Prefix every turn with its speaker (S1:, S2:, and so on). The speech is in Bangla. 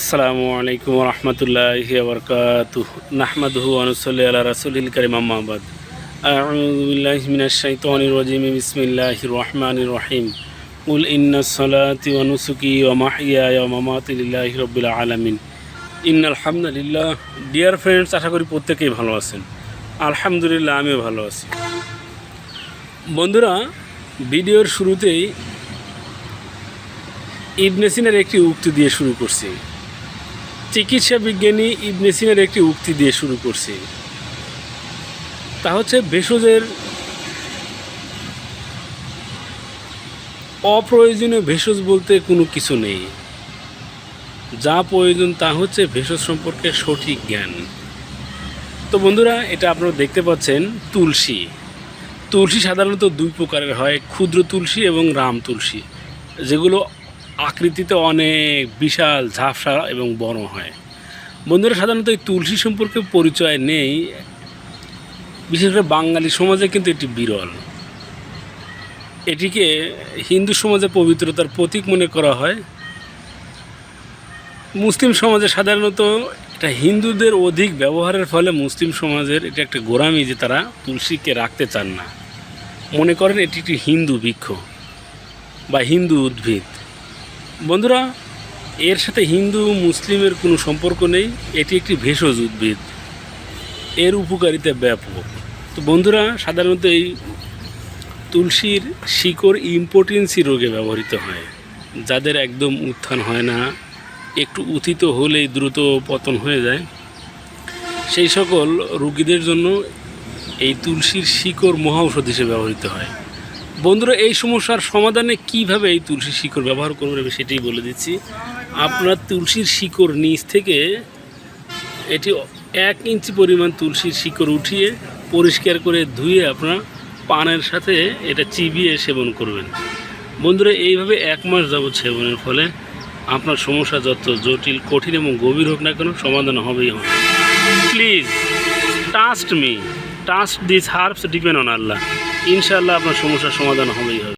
S1: আসসালামু আলাইকুম রহমতুল্লাহ বরকাত নাহমাদহু আনুসল্লি আল্লাহ রাসুলিল করিম আম্মাবাদ আউযুবিল্লাহি বিসমিল্লাহির রহমানির রহিম। উল ইন্না সলাতি লিল্লাহি রাব্বিল আলামিন। ইন্নাল ডিয়ার ফ্রেন্ডস আশা করি প্রত্যেকেই ভালো আছেন। আলহামদুলিল্লাহ, আমিও ভালো আছি। বন্ধুরা, ভিডিওর শুরুতেই ইবনে সিনার একটি উক্তি দিয়ে শুরু করছি। চিকিৎসা বিজ্ঞানী ইবনে একটি উক্তি দিয়ে শুরু করছি। তা হচ্ছে ভেষজের অপ্রয়োজনীয় ভেষজ বলতে কোনো কিছু নেই। যা প্রয়োজন তা হচ্ছে ভেষজ সম্পর্কে সঠিক জ্ঞান। তো বন্ধুরা, এটা আপনারা দেখতে পাচ্ছেন, তুলসী। তুলসী সাধারণত দুই প্রকারের হয়, ক্ষুদ্র তুলসী এবং রাম তুলসী, যেগুলো আকৃতিতে অনেক বিশাল ঝাপসা এবং বড় হয়। বন্ধুরা, সাধারণত এই তুলসী সম্পর্কে পরিচয় নেই। বিশেষ করে বাঙালি সমাজে কিন্তু এটি বিরল। এটিকে হিন্দু সমাজে পবিত্রতার প্রতীক মনে করা হয়। মুসলিম সমাজে সাধারণত এটা হিন্দুদের অধিক ব্যবহারের ফলে মুসলিম সমাজের এটা একটা গোড়ামি যে তারা তুলসীকে রাখতে চান না। মনে করেন এটি একটি হিন্দু বৃক্ষ বা হিন্দু উদ্ভিদ। বন্ধুরা, এর সাথে হিন্দু, মুসলিমের কোনো সম্পর্ক নেই। এটি একটি ভেষজ উদ্ভিদ। এর উপকারিতা ব্যাপক। তো বন্ধুরা, সাধারণত এই তুলসীর শিকড় ইম্পোর্টেন্সি রোগে ব্যবহৃত হয়, যাদের একদম উত্থান হয় না। একটু উথিত হলেই দ্রুত পতন হয়ে যায়। সেই সকল রোগীদের জন্য এই তুলসীর শিকড় মহা ঔষধ হিসেবে ব্যবহৃত হয়। বন্ধুরা, এই সমস্যার সমাধানে কীভাবে এই তুলসীর শিকড় ব্যবহার করবেন সেটাই বলে দিচ্ছি। আপনার তুলসীর শিকড় নিচ থেকে এটি এক ইঞ্চি পরিমাণ তুলসীর শিকড় উঠিয়ে পরিষ্কার করে ধুয়ে আপনার পানের সাথে এটা চিবিয়ে সেবন করবেন। বন্ধুরা, এইভাবে এক মাস যাবৎ সেবনের ফলে আপনার সমস্যা যত জটিল, কঠিন এবং গভীর হোক না কেন সমাধান হবেই হবে। Please trust me trust this herbs depend on আল্লাহ ইনশাআল্লাহ আপনার সমস্যার সমাধান হবেই হবে।